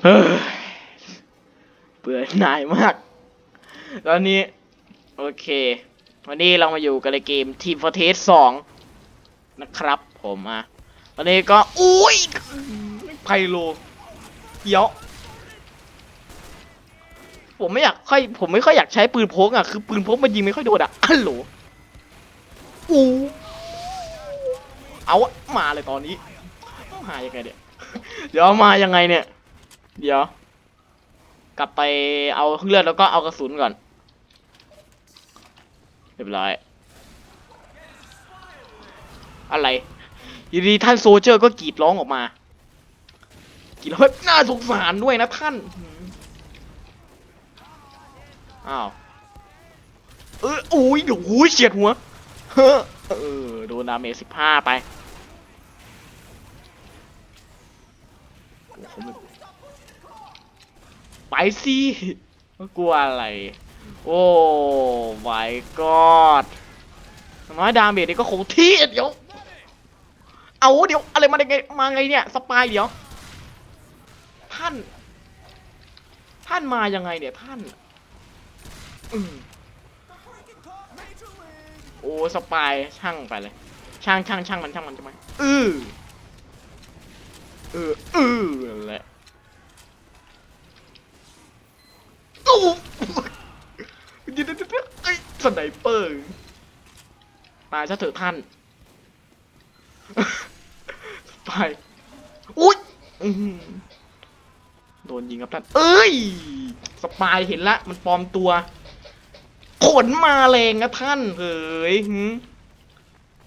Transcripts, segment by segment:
เบื่อหน่ายมาก ตอนนี้ โอเค วันนี้เรามาอยู่กันในเกม Team Fortress 2นะครับผมอะวันนี้ก็ อุ้ยไพโลเดี๋ยวผมไม่อยากค่อยผมไม่ค่อยอยากใช้ปืนพกอะคือปืนพกมันยิงไม่ค่อยโดนอะอัลโหลอูเอามาเลยตอนนี้มายังไงเนี่ยเดี๋ยวมายังไงเนี่ย เดี๋ยว กลับไปเอาเครื่องเลือดแล้วก็เอากระสุนก่อน เรียบร้อย อะไรอยู่ดีท่านโซเจอร์ก็กรีดร้องออกมา กรีดร้องแบบน่าสงสารด้วยนะท่าน อ้าว เอออุ้ยเดี๋ยวอุ้ยเฉียดหัวเฮ้อเออ โดนดาเมจสิบห้าไปโอ้โหมัน ไปสิกลัวอะไร โอ้ my god น้อยดาเมจนี่ก็คงที่เดี๋ยว เอาเดี๋ยวอะไรมาได้ไงมาไงเนี่ยสปายเดี๋ยว ท่าน ท่านมายังไงเนี่ยท่านอโอ้สปายช่างไปเลย ช่างช่างช่างมันช่างมันใช่ไหมเออเออเออแหละ โอ้ยวเดี๋ยวเดี๋ยวไอ้สไนเปอร์ตายซะเถอะท่านสปอุ้ยโดนยิงครับท่านเอ้ยสปายเห็นละ มันปลอมตัวขนมาแรงนะท่านเฮ้ย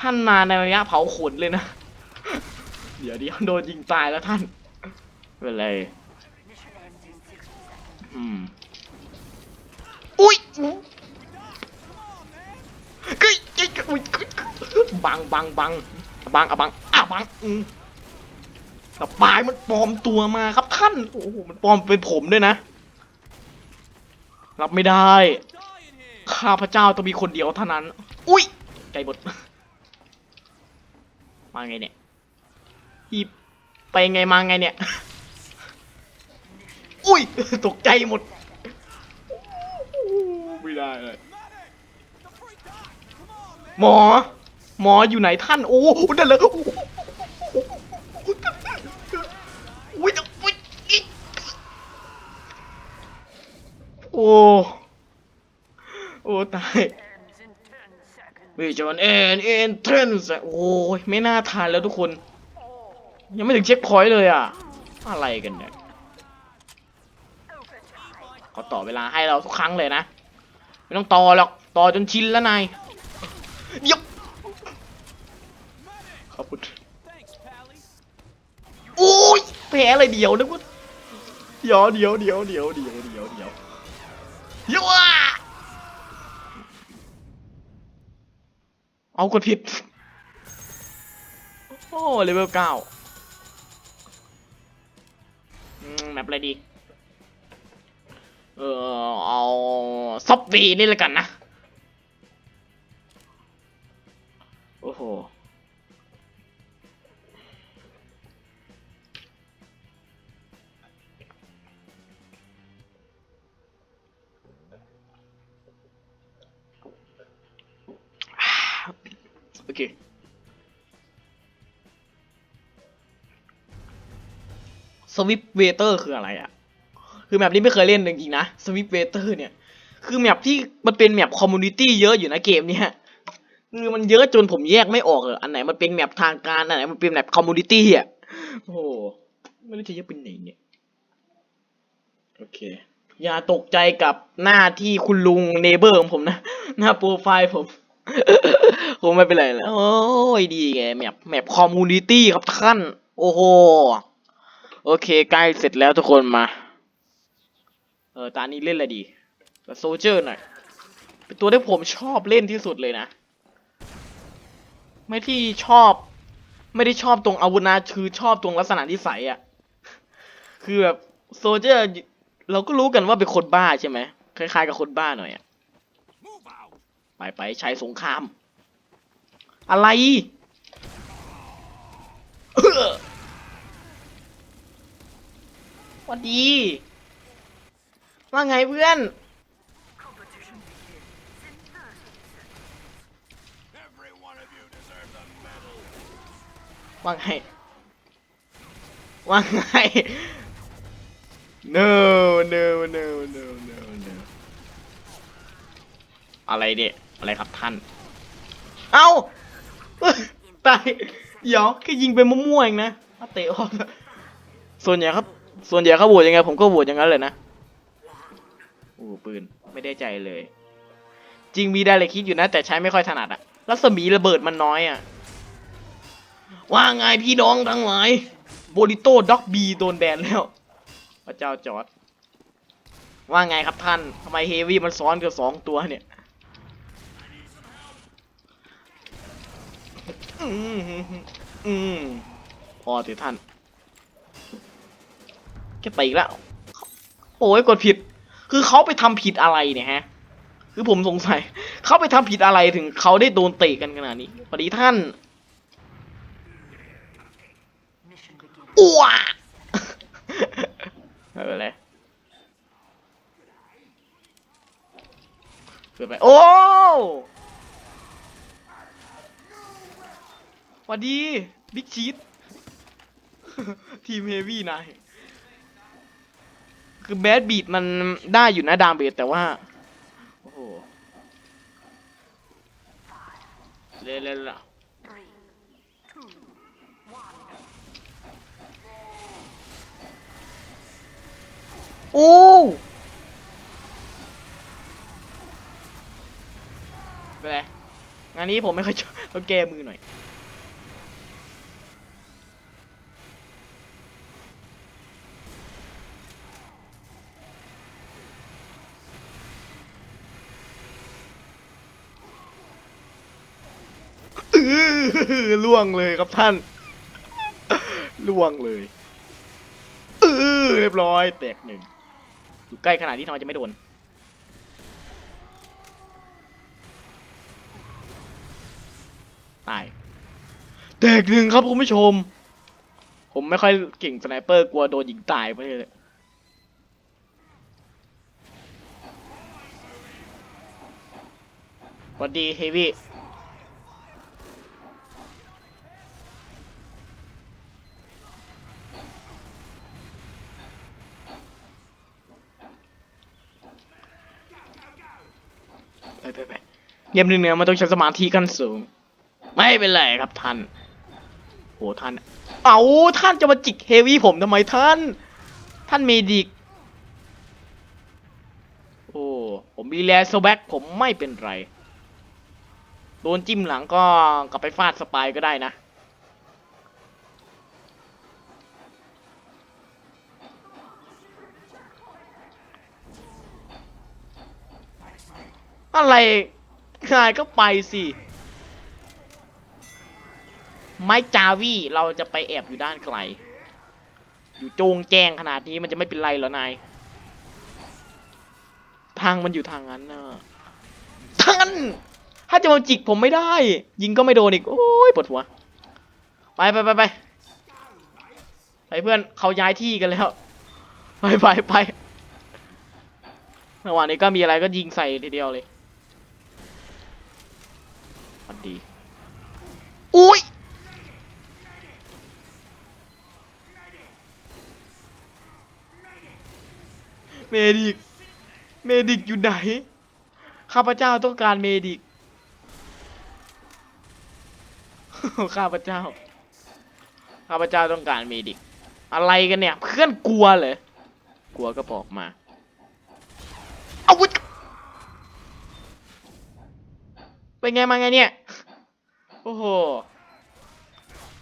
ท่านมาในระยะเผาขนเลยนะ เดี๋ยวเดี๋ยวโดนยิงตายแล้วท่านเป็นไรอืม อุ้ยอุ๊ยเฮ้ยเฮ้ยอุ๊ยบังบังบังบังอะบังอะบังอืมแต่ปลายมันปลอมตัวมาครับท่านโอ้โหมันปลอมเป็นผมด้วยนะ รับไม่ได้ ข้าพเจ้าต้องมีคนเดียวเท่านั้น อุ้ยใจหมดมาไงเนี่ยอีไปไงมาไงเนี่ย อุ้ย ตกใจหมด ไม่ได้เลย หมอ หมออยู่ไหนท่าน โอ้เดินเลยโอ้โหอุ้ยอุ้ยอิ๊ะโอ้โอ้ตายวิจอนเอ็นเอ็นเทรนส์โอ้ยไม่น่าทานแล้วทุกคน ยังไม่ถึงเช็คพอยต์เลยอะ อะไรกันเนี่ยเขาต่อเวลาให้เราทุกครั้งเลยนะ ไม่ต้องต่อหรอกต่อจนชินแล้วนายเดี๋ยวขอบคุณโอ้ยแพ้อะไรเดียวนะคุณเดี๋ยวเดี๋ยวเดี๋ยวเดี๋ยวเดี๋ยวเดี๋ยวเดี๋ยวเดี๋ยวอะเอากดผิดโอ้เลเวลเก้าอืมแบบอะไรดี เออเอาซับวีนี่เลยกันนะ โอ้โห โอเคสวิปเวเตอร์คืออะไรอะ คือแมปนี้ไม่เคยเล่นจริงๆนะสวิปเวเตอร์เนี่ย คือแมปที่มันเป็นแมปคอมมูนิตี้เยอะอยู่นะเกมเนี้ยคือมันเยอะจนผมแยกไม่ออกเลยอันไหนมันเป็นแมปทางการ อันไหนมันเป็นแมปคอมมูนิตี้อะโอ้โหไม่รู้จะแยกเป็นไหนเนี่ย โอเค อย่าตกใจกับหน้าที่คุณลุงเนเบอร์ของผมนะ หน้าโปรไฟล์ผมคงไม่เป็นไรแล้ว โอ้ยดีไงแมปแมปคอมมูนิตี้ครับท่าน โอ้โห โอเคใกล้เสร็จแล้วทุกคนมา เออตอนนี้เล่นอะไรดีโซเจอร์หน่อยเป็นตัวที่ผมชอบเล่นที่สุดเลยนะ ไม่ที่ชอบ ไม่ได้ชอบตรงอาวุธนะคือชอบตรงลักษณะนิสัยอะ่ะ คือแบบโซเจอร์เราก็รู้กันว่าเป็นคนบ้าใช่ไหมคล้ายๆกับคนบ้าหน่อยอะไปไปใช้สงคราม อะไรวัดดี ว่าไงเพื่อน ว่าไง ว่าไง no no no no no no อะไรเนี่ยอะไรครับท่าน เอ้าตายเดี๋ยวแค่ยิงไปมั่วๆเองนะเตะออกส่วนใหญ่ครับ ส่วนใหญ่เขาโหวตยังไงผมก็โหวตอย่างนั้นเลยนะ โอ้ปืน ไม่ได้ใจเลย จริงมีไดเรกคิดอยู่นะ แต่ใช้ไม่ค่อยถนัดอะรัศมีระเบิดมันน้อยอะว่าไงพี่น้องทั้งหลายโบริโต้ด็อกบีโดนแบนแล้ว พระเจ้าจอร์ดว่าไงครับท่านทำไมเฮวี่มันซ้อนกับสองตัวเนี่ยอืมอืมพอสิท่านแกตีอีกแล้ว โอ้ยกดผิด คือเขาไปทำผิดอะไรเนี่ยฮะ คือผมสงสัย เขาไปทำผิดอะไรถึงเขาได้โดนเตะกันขนาดนี้สวัสดีท่านอ้วไม่เป็นไรเปิดไปโอ้สวัสดี บิ๊กชีตทีมเฮวี่นาย คือแบดบีดมันได้อยู่นะดามเบดแต่ว่า โอ้โหเล่นเล่นละโอ้เป็นไรงานนี้ผมไม่ค่อยชอบต้องแก้มือหน่อย ล่วงเลยครับท่าน ล่วงเลยเออเรียบร้อย แตกหนึ่งอยู่ใกล้ขนาดที่ทำไมจะไม่โดนตายแตกหนึ่งครับคุณผู้ชม ผมไม่ค่อยเก่งสไนเปอร์กลัวโดนยิงตายไปเลยสวัสดีเฮวี่ ไปไปไปเยมหนึ่งเนี่ยมันต้องใช้สมาธิกันสูง ไม่เป็นไรครับท่านโหท่าน เอาท่านจะมาจิกเฮวี่ผมทำไมท่าน ท่านเมดิก โอ้ ผมมีแลโซแบ็กผมไม่เป็นไร โดนจิ้มหลังก็กลับไปฟาดสปายก็ได้นะ อะไรนายก็ไปสิ ไม้จาวี่เราจะไปแอบอยู่ด้านไกล อยู่โจงแจงขนาดนี้มันจะไม่เป็นไรเหรอนาย ทางมันอยู่ทางนั้นนะทางนั้นถ้าจะมาจิกผมไม่ได้ ยิงก็ไม่โดนอีก โอ้ยปวดหัว ไปไปไปไปไปเพื่อนเขาย้ายที่กันแล้ว ไปไปไประหว่างนี้ก็มีอะไรก็ยิงใส่ทีเดียวเลยสวัสดี อุ้ยเมดิก เมดิกอยู่ไหน ข้าพเจ้าต้องการเมดิก ข้าพเจ้า ข้าพเจ้าต้องการเมดิก อะไรกันเนี่ย เพื่อนกลัวเหรอ กลัวก็บอกมา เอาวุธเป็นไงมาไงเนี่ย โอ้โห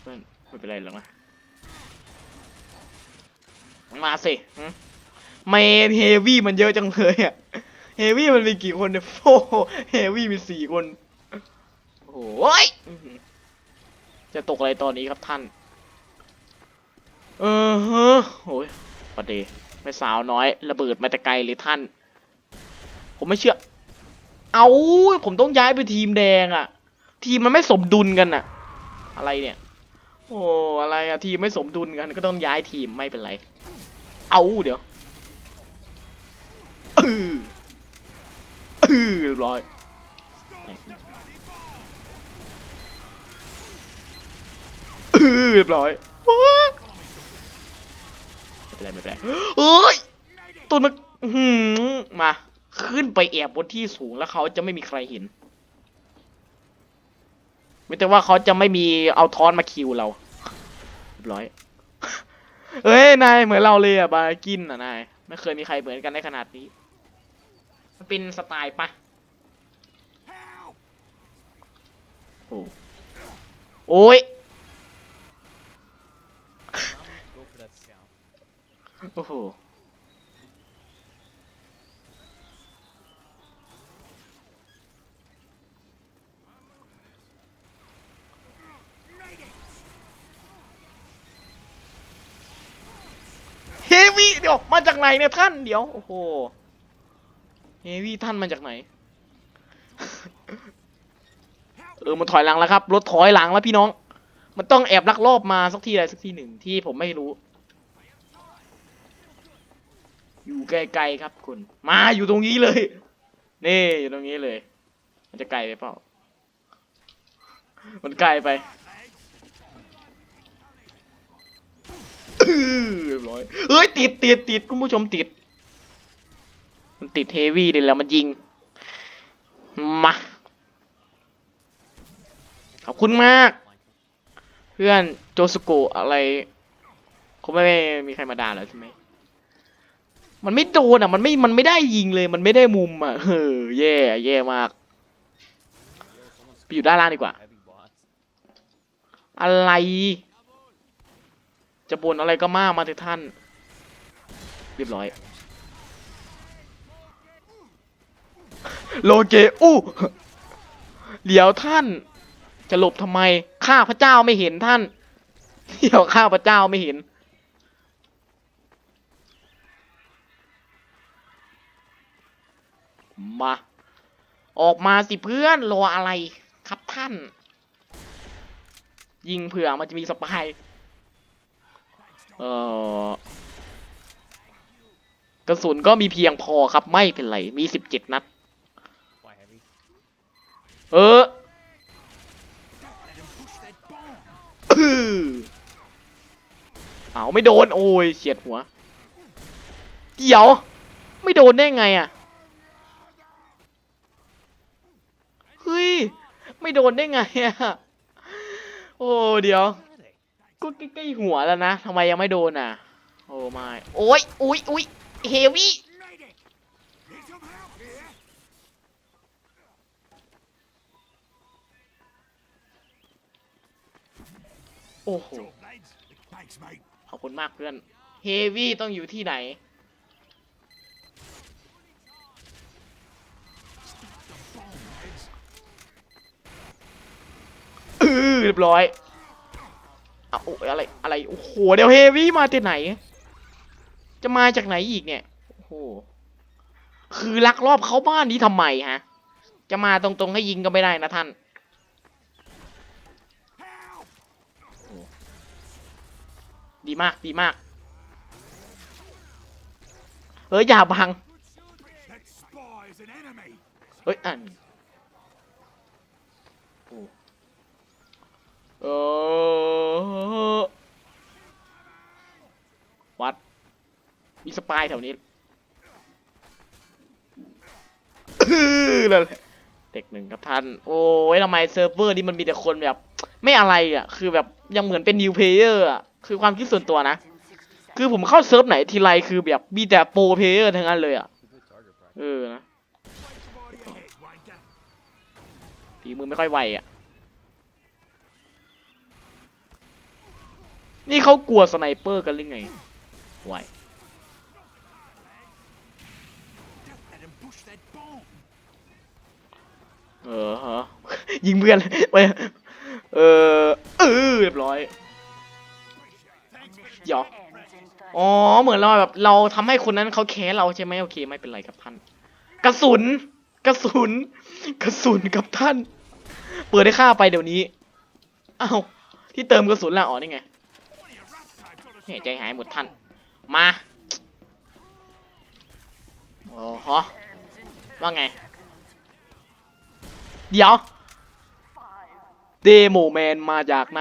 เพื่อนไม่เป็นไรหรอกนะมาสิหึไม่เฮวี่มันเยอะจังเลยอะเฮวี่มันมีกี่คนเนี่ยโอ้โหเฮวี่มีสี่คนโอ้โหยอื้อหือจะตกอะไรตอนนี้ครับท่าน เออฮะโอ้ยประเดไม่สาวน้อยระเบิดมาแต่ไกลเลยท่าน ผมไม่เชื่อ เอาผมต้องย้ายไปทีมแดงอะ ทีมมันไม่สมดุลกันอะอะไรเนี่ย โอ้อะไรอะทีมไม่สมดุลกันก็ต้องย้ายทีมไม่เป็นไร เอาเดี๋ยวเออเออรียบร้อยเออเรียบร้อยไม่เป็นไรไม่เป็นไรเอ้ยตัวมันมาขึ้นไปแอบบนที่สูงแล้วเขาจะไม่มีใครเห็น ไม่แต่ว่าเขาจะไม่มีเอาทอนมาคิวเราเรียบร้อยเอ้ยนายเหมือนเราเลยอะบาร์กินอะนายไม่เคยมีใครเหมือนกันในขนาดนี้ มันเป็นสไตล์ปะโอ้โอ้ยโอ้โห วี่เดี๋ยวมาจากไหนเนี่ยท่านเดี๋ยวโอ้โหเฮวี่ท่านมาจากไหน เออมันถอยหลังแล้วครับรถถอยหลังแล้วพี่น้อง มันต้องแอบลักลอบมาสักทีใดสักทีหนึ่งที่ผมไม่รู้ อยู่ไกลๆครับคุณ มาอยู่ตรงนี้เลย นี่อยู่ตรงนี้เลย มันจะไกลไปเปล่า มันไกลไปอื้อ เรียบร้อยเฮ้ยติดติดติดคุณผู้ชมติด มันติดเฮฟวี่เลยแล้วมันยิง มาขอบคุณมาก เพื่อนโจสโกอะไรคงไม่มีใครมาด่าแล้วใช่ไหมมันไม่โดนอะ มันไม่ มันไม่ได้ยิงเลย มันไม่ได้มุมอะเออแย่แย่มาก ไปอยู่ด้านล่างดีกว่า อะไร จะบ่นอะไรก็มากมาเถอะท่าน เรียบร้อย โลเกอู้เดี๋ยวท่าน จะหลบทำไม ข้าพระเจ้าไม่เห็นท่าน เดี๋ยวข้าพระเจ้าไม่เห็นมา ออกมาสิเพื่อนรออะไรครับท่าน ยิงเผื่อมันจะมีสปาย เออกระสุนก็มีเพียงพอครับไม่เป็นไร มีสิบเจ็ดนัด Why heavy? เอออื้อเอาไม่โดน โอ้ยเฉียดหัว เดี๋ยว ไม่โดนได้ไงอะ เฮ้ย ไม่โดนได้ไงอะ โอ้ เดี๋ยว Where are they? ก็ใกล้ๆหัวแล้วนะทำไมยังไม่โดนอะ โอ้ไม่โอ้ยอุ้ยอุ้ยเฮวี่โอ้โห ขอบคุณมากเพื่อน เฮวี่ต้องอยู่ที่ไหนเออเรียบร้อย เอาโอ้ยอะไรอะไรโอ้โหเดี๋ยวเฮวี่มาที่ไหน จะมาจากไหนอีกเนี่ยโอ้โหคือลักลอบเข้าบ้านนี้ทำไมฮะ จะมาตรงๆให้ยิงก็ไม่ได้นะท่านดีมากดีมากเฮ้ยอย่าบังเฮ้ยอันโอ้ เออวัด มีสปายแถวนี้อื้อนั่นแหละเด็กหนึ่งครับท่าน โอ้ยทำไมเซิร์ฟเวอร์นี้มันมีแต่คนแบบ ไม่อะไรอะ คือแบบยังเหมือนเป็นนิวเพลเยอร์อะ คือความคิดส่วนตัวนะ คือผมเข้าเซิร์ฟไหนทีไรคือแบบมีแต่โปรเพลเยอร์ทั้งนั้นเลยอะ Good target practice. เออนะ Right over your head, wanker. ฝีมือไม่ค่อยไวอะ นี่เขากลัวสไนเปอร์กันหรือไงไหวเออฮะยิงเพื่อนไปเออเออเรียบร้อยเดี๋ยวอ๋อเหมือนเราแบบเราทำให้คนนั้นเขาแค้นเราใช่ไหมโอเคไม่เป็นไรครับท่าน กระสุน กระสุน กระสุนครับท่าน เปิดให้ข้าไปเดี๋ยวนี้อ้าวที่เติมกระสุนละอ๋อนี่ไง What are you rough types on a แหมใจหายหมดท่าน มา โอ๋อฮะว่าไง เดี๋ยว เดโมแมนมาจากไหน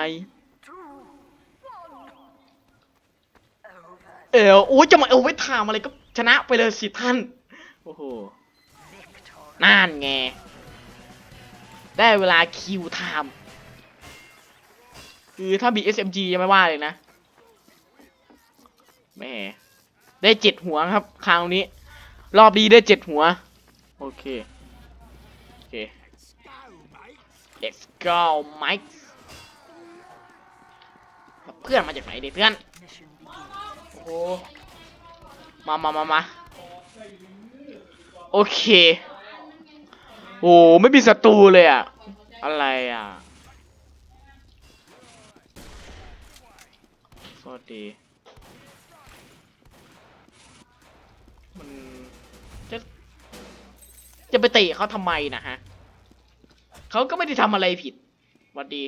เออโอ้ยจะมาเอาไว้ถามอะไรก็ชนะไปเลยสิท่าน โอ้โหน่านไง ได้เวลาคิวไทม์คือถ้ามี SMG ยังไม่ว่าเลยนะ แม่ได้เจ็ดหัวครับ คราวนี้ รอบนี้ได้เจ็ดหัว โอเค โอเค Let's go Mike เพื่อนมาจากไหนเด็กเพื่อน โอ้มามามามาโอเค โอ้ไม่มีศัตรูเลยอะอะไรอะสวัสดี จะไปเตะเขาทำไมนะฮะเขาก็ไม่ได้ทำอะไรผิดสวัสดี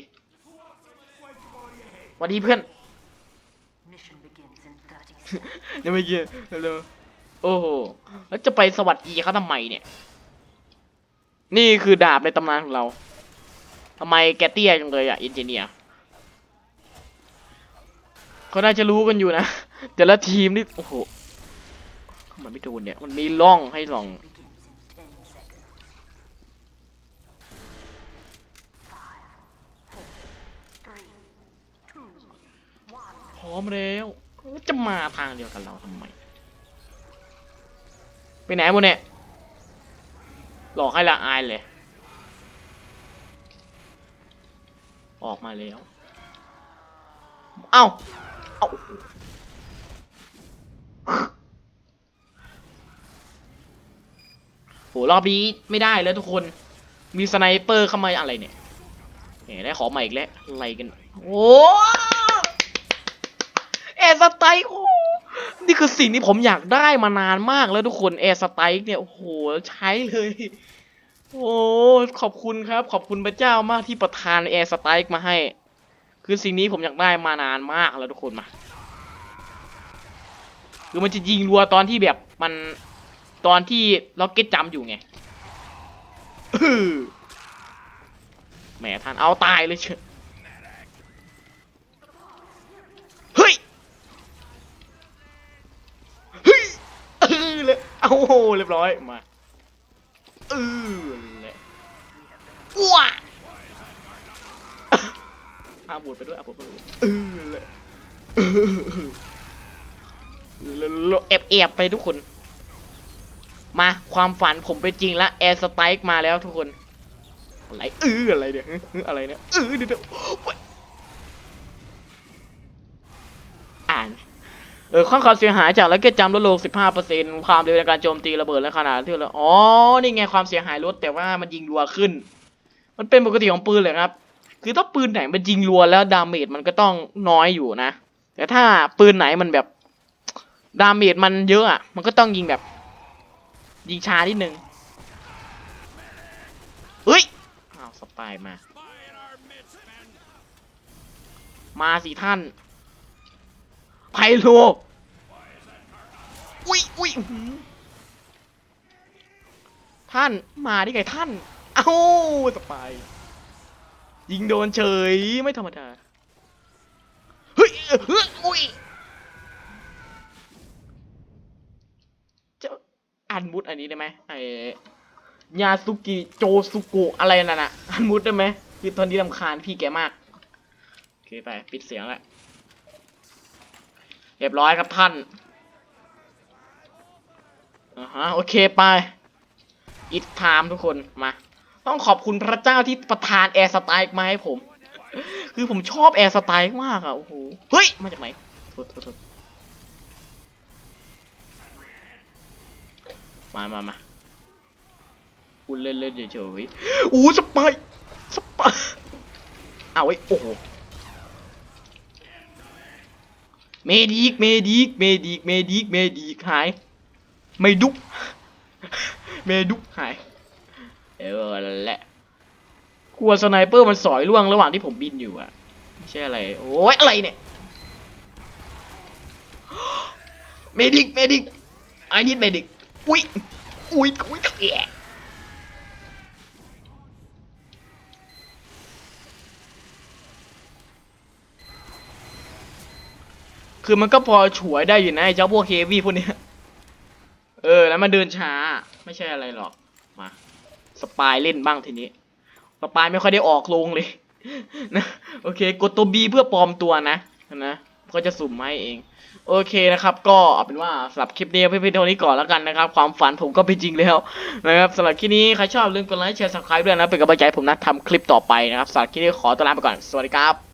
สวัสดีเพื่อน Mission begins in 30เดี๋ยวไม่เกี่ยวเร็วๆโอ้โหแล้วจะไปสวัสดีเขาทำไมเนี่ย นี่คือดาบในตำนานของเราทำไมแกเตี้ยจังเลยอะอินเจเนียร์เขาน่าจะรู้กันอยู่นะแต่ละทีมนี่โอ้โหมันไม่โดนเนี่ย มันมีร่องให้ลอง ร้อมแล้วจะมาทางเดียวกันเราทำไมไปไหนมดเนี่ยหลอกให้ละอายเลย ออกมาแล้ว เอ้า เอ้าโหรอบนี้ไม่ได้แล้วทุกคน มีสไนเปอร์เข้ามาอะไรเนี่ยแหมได้ขอใหม่อีกแล้ว อะไรกัน โอ้ ร์สไตล์โอ้โหนี่คือสิ่งที่ผมอยากได้มานานมากแล้วทุกคนแอร์สไตล์เนี่ยโอ้โหใช้เลย โอ้ขอบคุณครับ ขอบคุณพระเจ้ามากที่ประทานแอร์สไตล์มาให้ คือสิ่งนี้ผมอยากได้มานานมากแล้วทุกคนมาคือมันจะยิงรัวตอนที่แบบมันตอนที่ล็อกเก็ตจัมป์อยู่ไงแหมท่านเอาตายเลยเชยวเฮ้ย เฮ้ยเออเลยเอาโหเรียบร้อยมาเออเลยว้าอาบวดไปด้วยอาบวดไปด้วยเออเลยเออแล้วแอบแอบไปทุกคน มาความฝันผมเป็นจริงแล้วแอร์สไตล์มาแล้วทุกคนอะไรเอออะไรเนี่ยเอออะไรเนี่ยเออเดี๋ยวเดี๋ยวโอ๊ยอ่าน เออข้อความเสียหายจากแล้วก็จำลดลง 15%ความเร็วในการโจมตีระเบิดและขนาดที่เราอ๋อ นี่ไงความเสียหายลดแต่ว่ามันยิงรัวขึ้น มันเป็นปกติของปืนเลยครับ คือถ้าปืนไหนมันยิงรัวแล้วดาเมจมันก็ต้องน้อยอยู่นะ แต่ถ้าปืนไหนมันแบบดาเมจมันเยอะอะ มันก็ต้องยิงแบบ ยิงช้านิดนึงเฮ้ยอ้าวสปายมา มาสิท่าน ไพโลอุ้ยอุ้ยท่านมาได้ไงท่าน เอ้าสปายยิงโดนเฉยไม่ธรรมดา เฮ้ยเฮ้ยอุ้ยจะอ่านมุดอันนี้ได้ไหมไอยาสุกิโจสุกะอะไรนั่นน่ะอ่านมุดได้ไหมคือตอนนี้ลำคาญพี่แกมาก โอเคไป ปิดเสียงแล้ว เรียบร้อยครับท่านอ่าฮะโอเคไปอิทไทม์ทุกคนมา ต้องขอบคุณพระเจ้าที่ประทานแอร์สไตล์มาให้ผม คือผมชอบแอร์สไตล์มากอะโอ้โหเฮ้ย มาจากไหนโทษโทษมามามาคุณเล่นเล่นเฉยๆโอ้สปายสปายเอาไว้โอ้โห เมดิกเมดิกเมดิกเมดิกเมดิกหายไม่ดุกเมดุกหาย เออแหละกลัวสไนเปอร์มันสอยล่วงระหว่างที่ผมบินอยู่อะไม่ใช่อะไร โอ้ยอะไรเนี่ย เมดิกเมดิกไอ้นิดเมดิก อุ้ยอุ้ยอุ้ยแอ คือมันก็พอฉวยได้อยู่นะไอ้เจ้าพวกเฮฟวี่พวกเนี้ย เออ แล้วมันเดินช้า ไม่ใช่อะไรหรอก มา สปายเล่นบ้างทีนี้ สปายไม่ค่อยได้ออกลงเลย นะ โอเค กดตัว B เพื่อปลอมตัวนะ นะ ก็จะสุ่มมาให้เอง โอเคนะครับ ก็เอาเป็นว่าสำหรับคลิปนี้เพียงเท่านี้ก่อนแล้วกันนะครับ ความฝันผมก็เป็นจริงแล้วนะครับสำหรับคลิปนี้ใครชอบลืมกดไลค์แชร์ subscribe ด้วยนะ เป็นกำลังใจผมนะทำคลิปต่อไปนะครับสำหรับคลิปนี้ขอตัวลาไปก่อน สวัสดีครับ